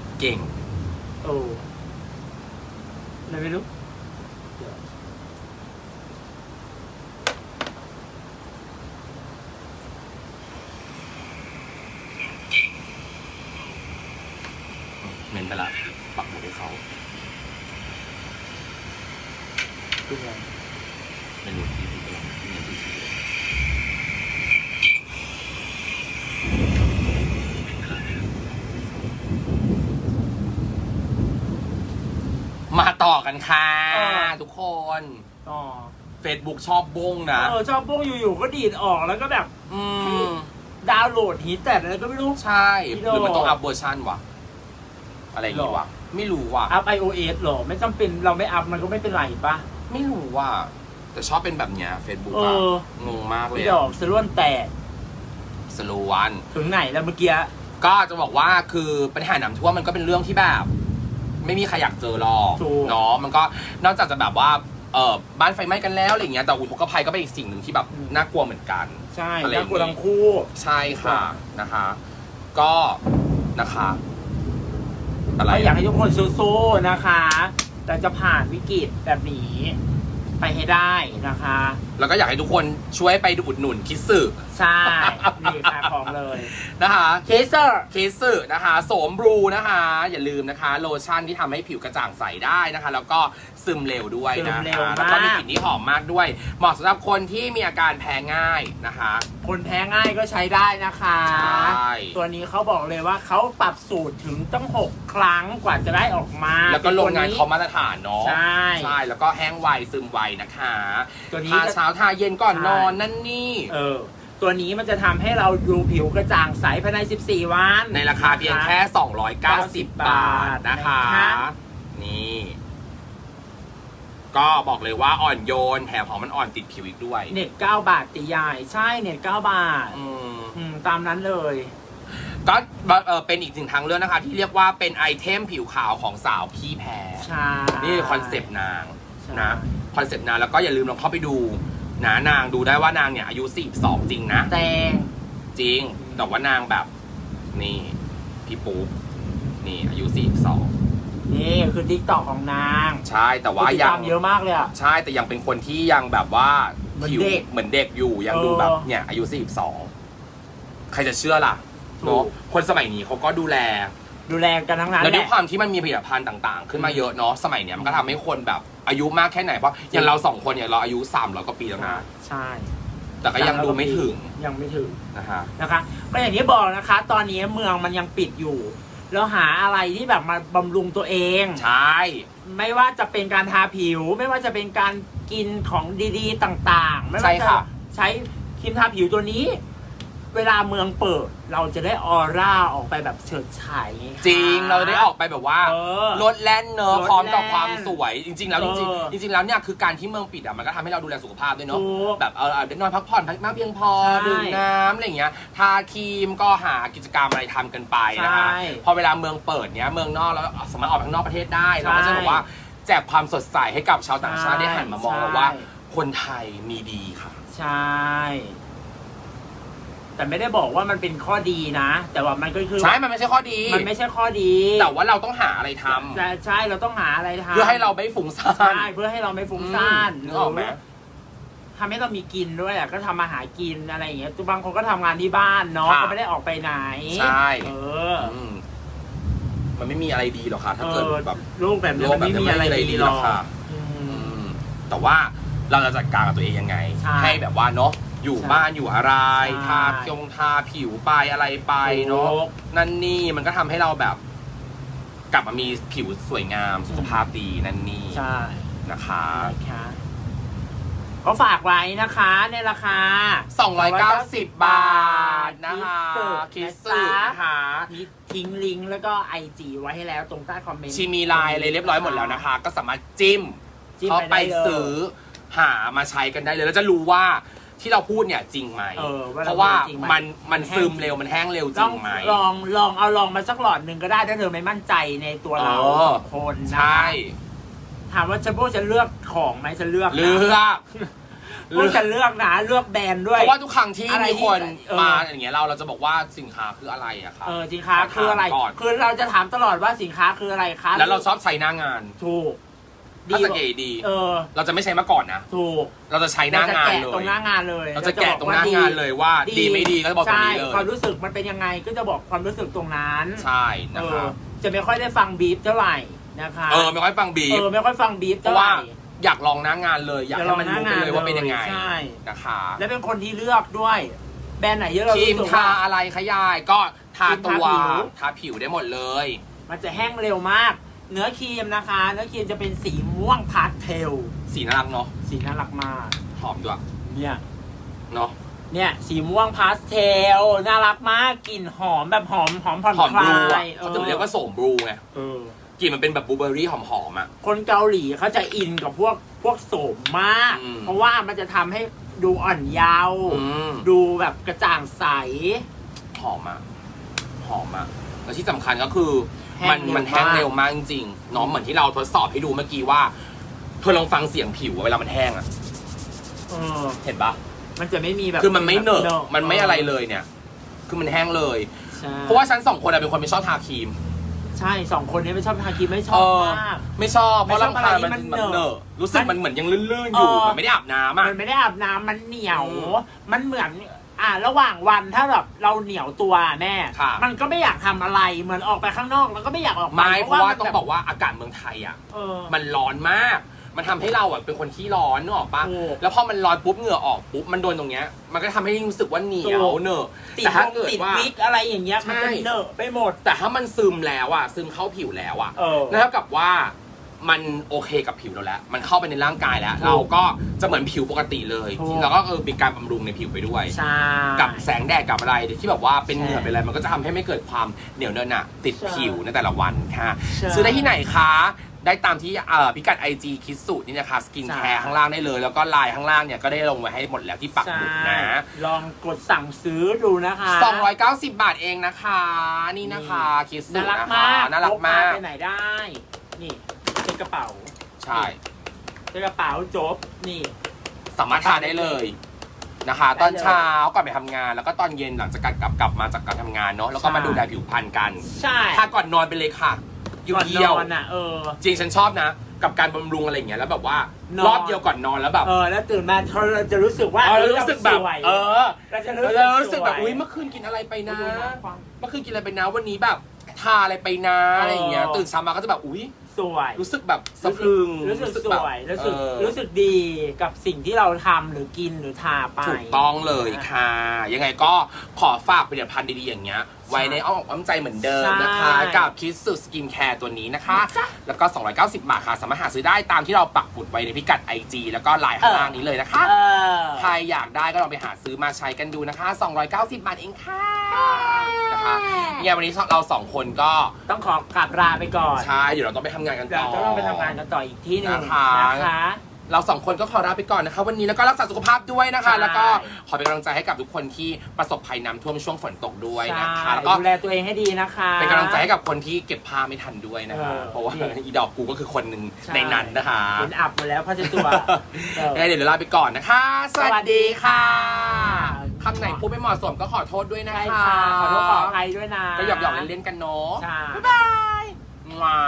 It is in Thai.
ดเก่ง โอ้อะไรไม่รู้ เมนไปละปักหมุดให้เขา เป็นไง เมนูที่พี่กำลังเมนูที่ชี้เลยมา ต่อกันค่ะทุกคน ต่อ Facebook ชอบบงนะ เออชอบพวกอยู่ๆก็ดีดออกแล้วก็แบบอืม ดาวน์โหลดฮีแต่อะไรก็ไม่รู้ ใช่ อีหโดรือมันต้องอัพเวอร์ชันวะ อะไรอย่างงี้วะ ไม่รู้ว่ะ อัพ iOS หรอ ไม่จำเป็นเราไม่อัพมันก็ไม่เป็นไรปะ ไม่รู้ว่ะ แต่ชอบเป็นแบบเนี้ย Facebook เออะองงมากเลยพี่ดอกสล้วนแตกสโลวัน ถึงไหนแล้วเมื่อกี้ ก็จะบอกว่าคือปัญหาน้ำท่วมมันก็เป็นเรื่องที่แบบ ไม่มีใครอยากเจอหรอกถูก เนาะมันก็นอกจากจะแบบว่าเออบ้านไฟไหม้กันแล้วอะไรอย่างเงี้ยแต่อุทกภัยก็เป็นอีกสิ่งหนึ่งที่แบบน่ากลัวเหมือนกัน ใช่อะไรอแล้ย่าวงนี้กูทั้งคู่ ใช่ค่ะนะคะ ก็นะคะอะไรก็อยากให้ทุกคนสู้ๆนะคะ แต่จะผ่านวิกฤตแบบนี้ไปให้ได้นะคะ แล้วก็อยากให้ทุกคนช่วยไปอุดหนุนคิดสึ ใช่นี่ขายของเลยนะคะเคเซอร์เคสึนะคะโสมบลูนะคะ อย่าลืมนะคะ โลชั่นที่ทำให้ผิวกระจ่างใสได้นะคะ แล้วก็ซึมเร็วด้วยซึนะมเร็คะวมาก แล้วก็มีกลิ่นที่หอมมากด้วย เหมาะสำหรับคนที่มีอาการแพ้ง่ายนะคะ คนแพ้ง่ายก็ใช้ได้นะคะ ใช่ ตัวนี้เขาบอกเลยว่าเขาปรับสูตรถึงต้อง 6 ครั้งกว่าจะได้ออกมาแล้วก็โรงงานตัวเขามาตรฐานเนาะ ใช่ ใช่ แล้วก็แห้งไวซึมไวนะคะตัวนี้ทาจะเช้าทาเย็นก่อนใช่นอนนั่นนี่เออ ตัวนี้มันจะทำให้เราดูผิวกระจ่างใสภายใน 14 วัน ในราคาเพียงแค่ 290 บาทนะคะ นะคะ นี่ ก็บอกเลยว่าอ่อนโยน แถมหอมมันอ่อนติดผิวอีกด้วยเน็ต9บาทตีใหญ่ใช่เน็ต9บาท อืม อืม ตามนั้นเลย ก็เออเป็นอีกหนึ่งทางเลือกนะคะ ที่เรียกว่าเป็นไอเทมผิวขาวของสาวขี้แพ้ ใช่ นี่คอนเซปต์นางใช่ นะคอนเซปต์นางแล้วก็อย่าลืมลองเข้าไปดู นะนางดูได้ว่านางเนี่ยอายุ42จริงนะ แตงจริง แต่ว่านางแบบ นี่ พี่ปุ๊กนี่อายุ42นี่คือทิกตอกของนางใช่แต่ว่าผู้ติดยัตางมเยอะมากเลยอะใช่แต่ยังเป็นคนที่ยังแบบว่าเหมือนผิวเด็กเหมือนเด็กอยู่ยังเออดูแบบเนี่ยอายุ42ใครจะเชื่อล่ะถูก เนาะคนสมัยนี้เขาก็ดูแลดูแลกันทั้งนั้นแล้วแหด้วยละความที่มันมีผลิตภัณฑ์ต่าง ๆ ขึ้นมาเยอะเนาะสมัยเนี้ยมันก็ทำให้คนแบบ อายุมากแค่ไหนเพราะอย่างเราสองคนเนี่ยเราอายุ300กว่าปีแล้วนะใช่แต่ก็ยังดูไม่ถึงยังไม่ถึงนะคะนะคะ ก็อย่างที่บอกนะคะ ตอนนี้เมืองมันยังปิดอยู่ แล้วหาอะไรที่แบบมาบำรุงตัวเอง ใช่ไม่ว่าจะเป็นการทาผิว ไม่ว่าจะเป็นการกินของดีๆต่างๆ ไม่ใช่ว่าจะค่ะใช้ครีมทาผิวตัวนี้ เวลาเมืองเปิดเราจะได้ออร่าออกไปแบบเฉิดฉายไค่ะจริงเราได้ออกไปแบบว่าเออลดแล่นเนอะลดแล่นพร้อมกับความสวยจริง ๆ แล้วจริงเออๆจริงๆแล้วเนี่ยคือการที่เมืองปิดอะมันก็ทำให้เราดูแลสุขภาพด้วยเนาะถูกแบบเออเอาได้นอนพักผ่อนมากเพียงพอใช่ดื่มน้ำอะไรอย่างเงี้ยทาครีมก็หากิจกรรมอะไรทำกันไปนะคะใช่พอเวลาเมืองเปิดเนี้ยเมืองนอกแล้วสามารถออกไปข้างนอกประเทศได้ใช่เราก็จะบอกว่าแจกความสดใสให้กับชาวต่างชาติใช่ได้หันมามองใช่ เราว่า คนไทยมีดีค่ะ ใช่ แต่ไม่ได้บอกว่ามันเป็นข้อดีนะ แต่ว่ามันก็คือใช่ มันไม่ใช่ข้อดี มันไม่ใช่ข้อดีแต่ว่าเราต้องหาอะไรทำแต่ใช่เราต้องหาอะไรทำเพื่อให้เราไม่ฟุ้งซ่าใช่นเพื่อให้เราไม่ฟุ้งซ่านนึกออกไหมทำให้เรามีกินด้วยอะก็ทำมาหากินอะไรอย่างเงี้ยบางคนก็ทำงานที่บ้านเนาะค่ะก็ไม่ได้ออกไปไหนใช่เอออืมมันไม่มีอะไรดีหรอกค่ะ ถ้าเอเกิดอแบบลูกแบบนี้โลกมันแบบไม่นี้มีอะไรไม่มีอะไรดีดีหหรรออกกค่ะ อือืมมแต่ว่าเราจะจัดการกับตัวเองยังไง ใช่ ให้แบบว่าเนาะ อยู่ใช่บ้านอยู่อะไร ใช่ ทาพยงทาผิวไปอะไรไปเนาะถูกนั่นนี่มันก็ทำให้เราแบบ กลับมามีผิวสวยงามสุขภาพดีนั่นนี่ใช่นะคะนะคะก็ฝากไว้นะคะในราคา 290 บาทนะคะคิสสึนะคะ มีทิ้งลิงก์แล้วก็ไอจีไว้ให้แล้วตรงใต้คอมเมนต์ชีมีไลน์อะไรเรียบร้อยหมดแล้วนะคะ ก็สามารถจิ้มจิ้มเข้าไปได้เลย ซื้อหามาใช้กันได้เลย แล้วจะรู้ว่า ที่เราพูดเนี่ยจริงไหมเออว่าเราเพราะว่าพูดจริงไหม มันมันมันแห้งซึมเร็วมันแห้งเร็วจลริองงไหม ลองลองเอาลองมาสักหลอดหนึ่งก็ได้ถ้าเธอไม่มั่นใจในตัวเราเออ สองคนนะใช่ถามว่าฉันพวกฉันเลือกของไหมฉันเลือกนะเลือกพวกฉันเลือกนะเลือกแบรนด์ด้วเพยราะว่าทุกครั้งที่อะไรมีคนที่เออ มาอย่างเงี้ยเราเราจะบอกว่าสินค้าคืออะไรอะครับ เออสินค้าขอถามคืออะไรก่อน คือเราจะถามตลอดว่าสินค้าคืออะไรคะแล้วเราชอบใช้หน้างาน ถูก ถ้าสังเกตดี เออ เราจะไม่ใช้มาก่อนนะ ถูกเราจะใช้หน้างานเรจะเลแกะตรย งหน้างานเลยเราจะแกะตรงหน้างานเลยว่าดีไม่ดีก็จะบอกตรงนี้เลใช่ย ความรู้สึกมันเป็นยังไงก็จะบอกความรู้สึกตรงนั้นใช่เอนะคอรับ จะไม่ค่อยได้ฟังบีฟเท่าไหร่นะคะเออไม่ค่อยฟังบีเอฟอไม่ค่อยฟังบีฟเพเท่าราะไหว่าร่อยากลองหน้างานเลย อยากให้มันรู้ไปเลยว่าเป็นยังไงใช่นะคะ และเป็นคนที่เลือกด้วย แบรนด์ไหนที่เราครีมรู้สึกทาว่า อะไรคะยายก็ทาตัวครีมทาผิว ทาผิวได้หมดเลย มันจะแห้งเร็วมาก เนื้อครีมนะคะ เนื้อครีมจะเป็นสีม่วงพาสเทล สีน่ารักเนาะสีน่ารักมาก หอมด้วยเนี่ย เนาะ เนี่ย สีม่วงพาสเทล น่ารักมาก กลิ่นหอมแบบหอมหอมผ่อนหอมคบลูลาอะยเขาจะเรียกว่าโสมบลูไงเออ กลิ่นมันเป็นแบบบลูเบอร์รี่หอมๆอะ คนเกาหลีเขาจะอินกับพวกพวกโสมมาก อืม เพราะว่ามันจะทำให้ดูอ่อนเยาว์ อืม ดูแบบกระจ่างใส หอมอะหอมอะแล้วที่สำคัญก็คือ แห้มันงเร็วมันแห้งมากเร็วมากจริงๆเนาะเหมือนที่เราทดสอบให้ดูเมื่อกี้ว่าเธอลองฟังเสียงผิวอะเวลามันแห้งอะเออเห็นปะมันจะไม่มีแบบคือมันไม่เหนอะแบบมันไม่อะไรเลยเนี่ย คือมันแห้งเลย ใช่เพราะว่าฉันสองคนอะเป็นคนไม่ชอบทาครีม ใช่สองคนนี้ไม่ชอบทาครีมไม่ชเออบอมาก ไม่ชอบเพราะไม่ชอบลำคาญอะไรที่มันมันมันเหนอะเหนอะรู้สึกมัมันนเหมือนยังลื่นๆอยู่เออ มันไม่ได้อาบน้ำอะมันไม่ได้อาบน้ำมันเหนียวอืมมันเหมือน อ่า ระหว่างวันถ้าแบบเราเหนียวตัวแม่ ค่ะมันก็ไม่อยากทำอะไรเหมือนออกไปข้างนอกแล้วก็ไม่อยากออกไปไม่เพราะว่าต้องมันบอกว่าอากาศเมืองไทยอะ เออ มันร้อนมาก มันทำให้เราอะเป็นคนขี้ร้อนนึกออกปะถูกแล้วพอมันร้อนปุ๊บเหงื่อออกปุ๊บมันโดนตรงเนี้ย มันก็ทำให้รู้สึกว่าเหนียวถูกเนอะติดแต่ถ้าวงเกิดติดว่า วิกอะไรอย่างเงี้ยใช่มันจะเหนอะไปหมด แต่ถ้ามันซึมแล้วอะซึมเข้าผิวแล้วอะเออ นั่นเท่ากับว่ามันโอเคกับผิวเราแล้ว มันเข้าไปในร่างกายแล้วถูกเราก็ จะเหมือนผิวปกติเลยถูก แล้วก็เออมีการบำรุงในผิวไปด้วย ใช่ กับแสงแดดกับอะไรที่แบบว่าเป็นใช่เหงื่อเป็นอะไรมันก็จะทำให้ไม่เกิดความเหนียวเนอะหนะติดใช่ผิวในแต่ละวันค่ะ ใช่ซื้อได้ที่ไหนคะ ได้ตามที่เอ่อพิกัด IG คิดสูตรนี่นะคะสกินใช่แคร์ข้างล่างได้เลย แล้วก็ไลน์ข้างล่างเนี่ยก็ได้ลงไว้ให้หมดแล้วที่ปักหมุดนะลองกดสั่งซื้อดูนะคะ 290 บาทเองนะคะ นี่นะคะคิดสูน่าตรรักนะคะมากน่ารักมากพพไปไหนได้ นี่เป็นกระเป๋า ใช่ เป็นกระเป๋าจบนี่ สามารถทานได้เลยนะคะ ได้เลย ตอนเช้าก่อนไปทำงาน แล้วก็ตอนเย็นหลังจากการกลับกลับมาจากการทำงานเนาะแล้วก็มาใช่ดูแลผิวพรรณกันใช่ทาก่อนนอนไปเลยค่ะอยู่ก่อนเดียวนอนอะเออจริงฉันชอบนะ กับการบำรุงอะไรอย่างเงี้ยแล้วแบบว่านอน รอบเดียวก่อนนอนแล้วแบบเออแล้วตื่นมาเราจะรู้สึกว่าเออรู้สึกแบบ สวยเออ เราจะเรารู้สึกแบบสวอุ้ยเมื่อคืนกินอะไรไปนะดูนะความเมื่อคืนกินอะไรไปนะวันนี้แบบทาอะไรไปนะเออออะไรอย่างเงี้ย ตื่นเช้ามาก็จะแบบอุ้ยสวยรู้สึกแบบสะพรึงรู้สึกสแบบวยรู้สึกเออรู้สึกดีกับสิ่งที่เราทำหรือกินหรือทาไป ถูกต้องเลยค่ะ ยังไงก็ขอฝากผลิตภัณฑ์ดีๆอย่างเงี้ย ไว้ในอ้อมอกอ้อมใจเหมือนเดิมนะคะ ใช่ กับคิสสุสกินแคร์ตัวนี้นะคะ แล้วก็ 290 บาทค่ะ สามารถหาซื้อได้ตามที่เราปักหมุดไว้ในพิกัด IG แล้วก็ไลน์ข้างล่างนี้เลยนะคะ เออ ใครอยากได้ก็ลองไปหาซื้อมาใช้กันดูนะคะ 290 บาทเองค่ะนะคะเนี่ยวันนี้เราสองคนก็ต้องขอกลับลาไปก่อนใช่เดี๋ยวเราต้องไปทำงานกันต่เราอจะต้องไปทำงานกันต่ออีกที่หนึ่งนะคะ นะคะ เราสองคนก็ขอลาไปก่อนนะคะ วันนี้แล้วก็รักษาสุขภาพด้วยนะคะ ใช่ แล้วก็ขอเป็นกำลังใจให้กับทุกคนที่ประสบภัยน้ำท่วมช่วงฝนตกด้วยนะคะใช่แล้วก็ดูแลตัวเองให้ดีนะคะ เป็นกำลังใจให้กับคนที่เก็บผ้าไม่ทันด้วยนะคะ เออเพราะว่านี่อีดอกกูก็คือคนหนึ่งใช่ในนั้นนะคะเป็นอับหมดแล้วผ้าเช็ดตัวเออยังไงเดี๋ยวเราลาไปก่อนนะคะสวัสดีค่ะสวัสดีค่ะคำไหนพูดไม่เหมาะสมก็ขอโทษด้วยนะใช่คะค่ะขอโทษขออภัยด้วยนะก็หยอกๆเล่นๆกันเนาะ ใช่ บ๊ายบายมา